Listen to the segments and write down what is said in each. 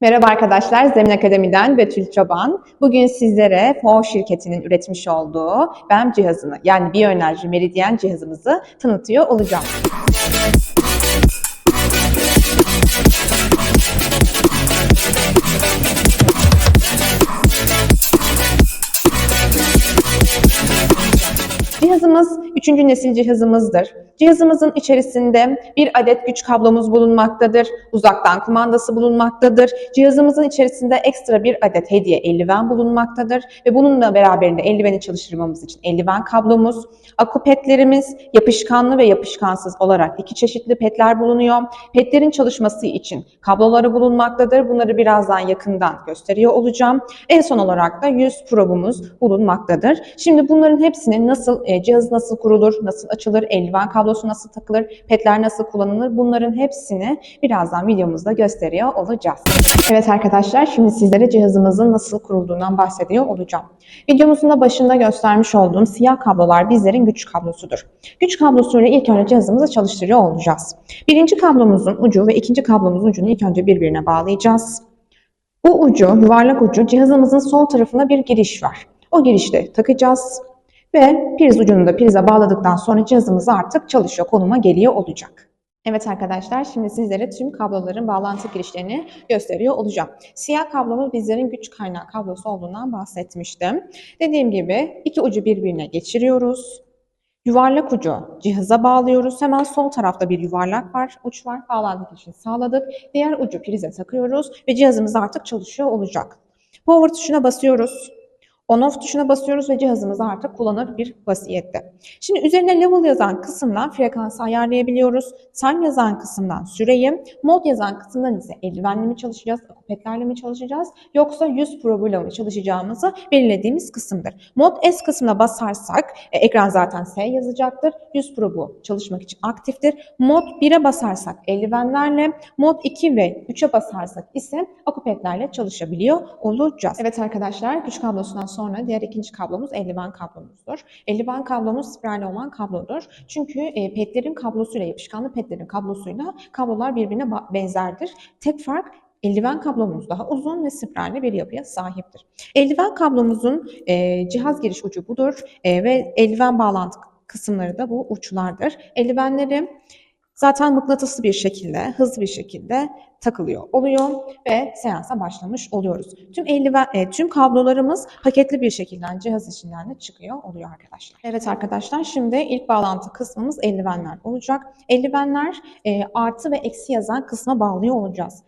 Merhaba arkadaşlar, Zemin Akademi'den Betül Çoban. Bugün sizlere FO şirketinin üretmiş olduğu BEM cihazını yani Biyoenerji Meridyen cihazımızı tanıtıyor olacağım. Cihazımız 3. nesil cihazımızdır. Cihazımızın içerisinde bir adet güç kablomuz bulunmaktadır. Uzaktan kumandası bulunmaktadır. Cihazımızın içerisinde ekstra bir adet hediye eldiven bulunmaktadır. Ve bununla beraberinde eldiveni çalıştırmamız için eldiven kablomuz, akü petlerimiz yapışkanlı ve yapışkansız olarak iki çeşitli petler bulunuyor. Petlerin çalışması için kabloları bulunmaktadır. Bunları birazdan yakından gösteriyor olacağım. En son olarak da yüz probumuz bulunmaktadır. Şimdi bunların hepsini nasıl, e, cihaz nasıl kurulur, nasıl açılır, eldiven kablosu nasıl takılır, petler nasıl kullanılır bunların hepsini birazdan videomuzda gösteriyor olacağız. Evet arkadaşlar şimdi sizlere cihazımızın nasıl kurulduğundan bahsediyor olacağım. Videomuzun da başında göstermiş olduğum siyah kablolar bizlerin güç kablosudur. Güç kablosuyla ilk önce cihazımızı çalıştırıyor olacağız. Birinci kablomuzun ucu ve ikinci kablomuzun ucunu ilk önce birbirine bağlayacağız. Bu ucu, yuvarlak ucu cihazımızın sol tarafına bir giriş var. O girişte takacağız ve priz ucunu da prize bağladıktan sonra cihazımız artık çalışıyor konuma geliyor olacak. Evet arkadaşlar şimdi sizlere tüm kabloların bağlantı girişlerini gösteriyor olacağım. Siyah kablomuz bizlerin güç kaynağı kablosu olduğundan bahsetmiştim. Dediğim gibi iki ucu birbirine geçiriyoruz. Yuvarlak ucu cihaza bağlıyoruz. Hemen sol tarafta bir yuvarlak var, uç var. Bağlantı girişini sağladık. Diğer ucu prize takıyoruz ve cihazımız artık çalışıyor olacak. Power tuşuna basıyoruz. On-off tuşuna basıyoruz ve cihazımız artık kullanır bir vaziyette. Şimdi üzerine level yazan kısımdan frekansı ayarlayabiliyoruz. Time yazan kısımdan süreyi, mod yazan kısımdan ise eldivenle mi çalışacağız, akupetlerle mi çalışacağız yoksa yüz probuyla mı çalışacağımızı belirlediğimiz kısımdır. Mod S kısmına basarsak e, ekran zaten S yazacaktır. Yüz probu çalışmak için aktiftir. Mod 1'e basarsak eldivenlerle, mod 2 ve 3'e basarsak ise akupetlerle çalışabiliyor olacağız. Evet arkadaşlar güç kablosundan sonra diğer ikinci kablomuz eldiven kablomuzdur. Eldiven kablomuz spiralli olan kablodur. Çünkü e, petlerin kablosuyla, yapışkanlı petlerin kablosuyla kablolar birbirine benzerdir. Tek fark eldiven kablomuz daha uzun ve spiralli bir yapıya sahiptir. Eldiven kablomuzun e, cihaz giriş ucu budur e, ve eldiven bağlantı kısımları da bu uçlardır. Eldivenleri zaten mıknatıslı bir şekilde, hızlı bir şekilde takılıyor oluyor ve seansa başlamış oluyoruz. Tüm eldiven, e, tüm kablolarımız paketli bir şekilde cihaz içinden de çıkıyor oluyor arkadaşlar. Evet arkadaşlar şimdi ilk bağlantı kısmımız eldivenler olacak. Eldivenler e, artı ve eksi yazan kısma bağlıyor olacağız.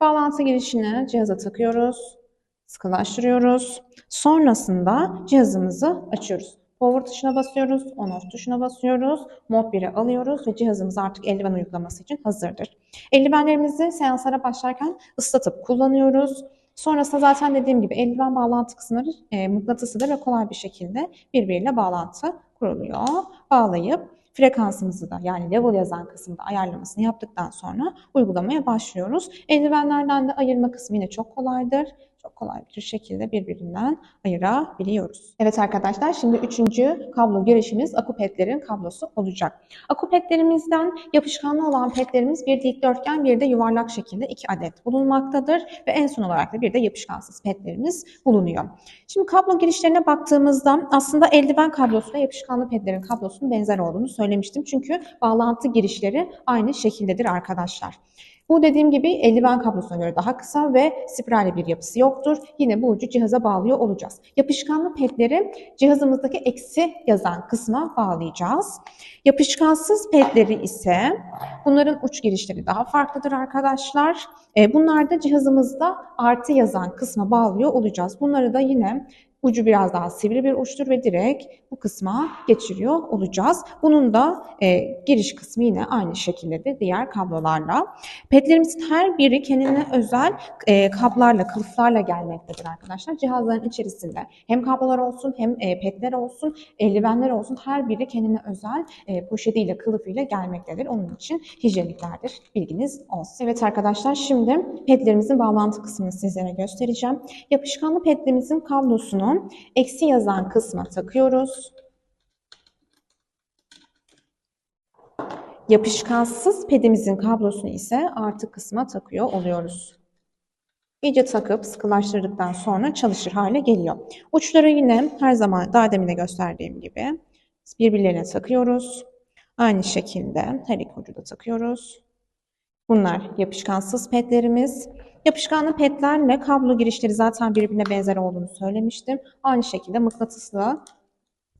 Bağlantı girişini cihaza takıyoruz, sıkılaştırıyoruz. Sonrasında cihazımızı açıyoruz. Power tuşuna basıyoruz, on off tuşuna basıyoruz, mod 1'e alıyoruz ve cihazımız artık eldiven uygulaması için hazırdır. Eldivenlerimizi seanslara başlarken ıslatıp kullanıyoruz. Sonrasında zaten dediğim gibi eldiven bağlantı kısımları e, mıknatısıdır ve kolay bir şekilde birbiriyle bağlantı kuruluyor. Bağlayıp frekansımızı da yani level yazan kısımda ayarlamasını yaptıktan sonra uygulamaya başlıyoruz. Eldivenlerden de ayırma kısmı yine çok kolaydır. Çok kolay bir şekilde birbirinden ayırabiliyoruz. Evet arkadaşlar şimdi üçüncü kablo girişimiz akupetlerin kablosu olacak. Akupetlerimizden yapışkanlı olan petlerimiz bir dikdörtgen bir de yuvarlak şekilde iki adet bulunmaktadır. Ve en son olarak da bir de yapışkansız petlerimiz bulunuyor. Şimdi kablo girişlerine baktığımızda aslında eldiven kablosuyla yapışkanlı petlerin kablosunun benzer olduğunu söylemiştim. Çünkü bağlantı girişleri aynı şekildedir arkadaşlar. Bu dediğim gibi eldiven kablosuna göre daha kısa ve spiralli bir yapısı yoktur. Yine bu ucu cihaza bağlıyor olacağız. Yapışkanlı petleri cihazımızdaki eksi yazan kısma bağlayacağız. Yapışkansız petleri ise bunların uç girişleri daha farklıdır arkadaşlar. E, Bunlar da cihazımızda artı yazan kısma bağlıyor olacağız. Bunları da yine Ucu biraz daha sivri bir uçtur ve direkt bu kısma geçiriyor olacağız. Bunun da e, giriş kısmı yine aynı şekilde de diğer kablolarla. Petlerimizin her biri kendine özel e, kablarla, kılıflarla gelmektedir arkadaşlar. Cihazların içerisinde hem kablolar olsun hem e, petler olsun, eldivenler olsun her biri kendine özel e, poşetiyle, kılıfıyla gelmektedir. Onun için hijyeniklerdir. Bilginiz olsun. Evet arkadaşlar şimdi petlerimizin bağlantı kısmını sizlere göstereceğim. Yapışkanlı petlerimizin kablosunu eksi yazan kısma takıyoruz. Yapışkansız pedimizin kablosunu ise artı kısma takıyor oluyoruz. İyice takıp sıkılaştırdıktan sonra çalışır hale geliyor. Uçları yine her zaman daha demin de gösterdiğim gibi birbirlerine takıyoruz. Aynı şekilde her iki ucu da takıyoruz. Bunlar yapışkansız petlerimiz. Yapışkanlı petlerle kablo girişleri zaten birbirine benzer olduğunu söylemiştim. Aynı şekilde mıknatıslı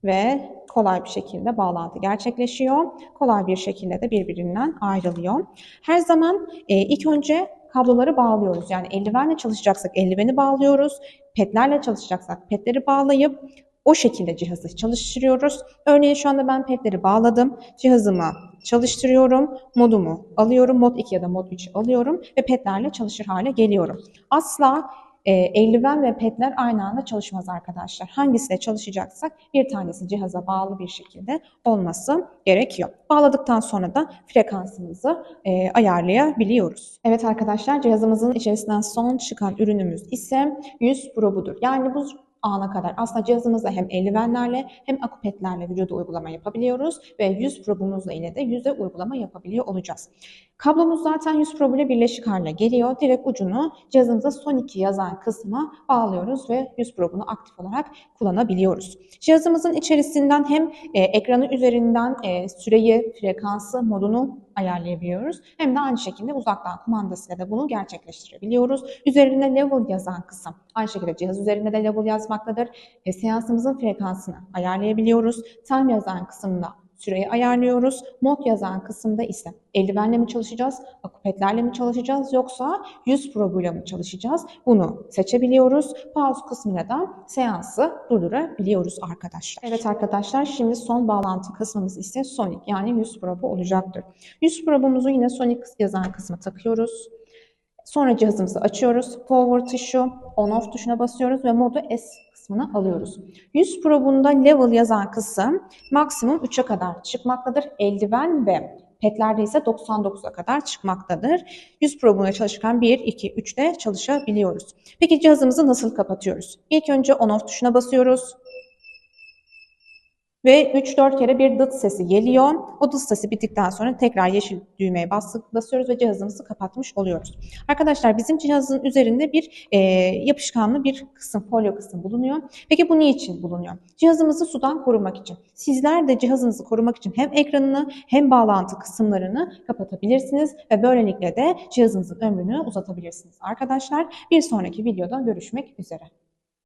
ve kolay bir şekilde bağlantı gerçekleşiyor. Kolay bir şekilde de birbirinden ayrılıyor. Her zaman e, ilk önce kabloları bağlıyoruz. Yani eldivenle çalışacaksak eldiveni bağlıyoruz. Petlerle çalışacaksak petleri bağlayıp o şekilde cihazı çalıştırıyoruz. Örneğin şu anda ben petleri bağladım. Cihazımı çalıştırıyorum. Modumu alıyorum. Mod 2 ya da mod 3 alıyorum ve petlerle çalışır hale geliyorum. Asla e, eldiven ve petler aynı anda çalışmaz arkadaşlar. Hangisiyle çalışacaksak bir tanesi cihaza bağlı bir şekilde olması gerekiyor. Bağladıktan sonra da frekansımızı e, ayarlayabiliyoruz. Evet arkadaşlar cihazımızın içerisinden son çıkan ürünümüz ise yüz probudur. Yani bu ana kadar aslında cihazımızda hem eldivenlerle hem akupetlerle vücuda uygulama yapabiliyoruz ve yüz probumuzla ile de yüze uygulama yapabiliyor olacağız. Kablomuz zaten yüz probu ile birleşik haline geliyor. Direkt ucunu cihazımıza son iki yazan kısma bağlıyoruz ve yüz probunu aktif olarak kullanabiliyoruz. Cihazımızın içerisinden hem e, ekranı üzerinden e, süreyi, frekansı, modunu ayarlayabiliyoruz. Hem de aynı şekilde uzaktan kumandasıyla da bunu gerçekleştirebiliyoruz. Üzerinde level yazan kısım aynı şekilde cihaz üzerinde de level yazmaktadır. E, seansımızın frekansını ayarlayabiliyoruz. Time yazan kısımda süreyi ayarlıyoruz. Mod yazan kısımda ise eldivenle mi çalışacağız, akupetlerle mi çalışacağız yoksa yüz probuyla mı çalışacağız? Bunu seçebiliyoruz. Pause kısmıyla da seansı durdurabiliyoruz arkadaşlar. Evet arkadaşlar şimdi son bağlantı kısmımız ise Sonic yani yüz probu olacaktır. Yüz probumuzu yine Sonic yazan kısma takıyoruz. Sonra cihazımızı açıyoruz. Forward tuşu, on off tuşuna basıyoruz ve modu S kısmına alıyoruz. Yüz probunda level yazan kısım maksimum 3'e kadar çıkmaktadır. Eldiven ve petlerde ise 99'a kadar çıkmaktadır. Yüz probuna çalışırken 1, 2, 3'te çalışabiliyoruz. Peki cihazımızı nasıl kapatıyoruz? İlk önce on off tuşuna basıyoruz. Ve 3-4 kere bir dıt sesi geliyor. O dıt sesi bittikten sonra tekrar yeşil düğmeye basıp basıyoruz ve cihazımızı kapatmış oluyoruz. Arkadaşlar bizim cihazın üzerinde bir e, yapışkanlı bir kısım, folyo kısım bulunuyor. Peki bu niçin bulunuyor? Cihazımızı sudan korumak için. Sizler de cihazınızı korumak için hem ekranını hem bağlantı kısımlarını kapatabilirsiniz ve böylelikle de cihazınızın ömrünü uzatabilirsiniz. Arkadaşlar bir sonraki videoda görüşmek üzere.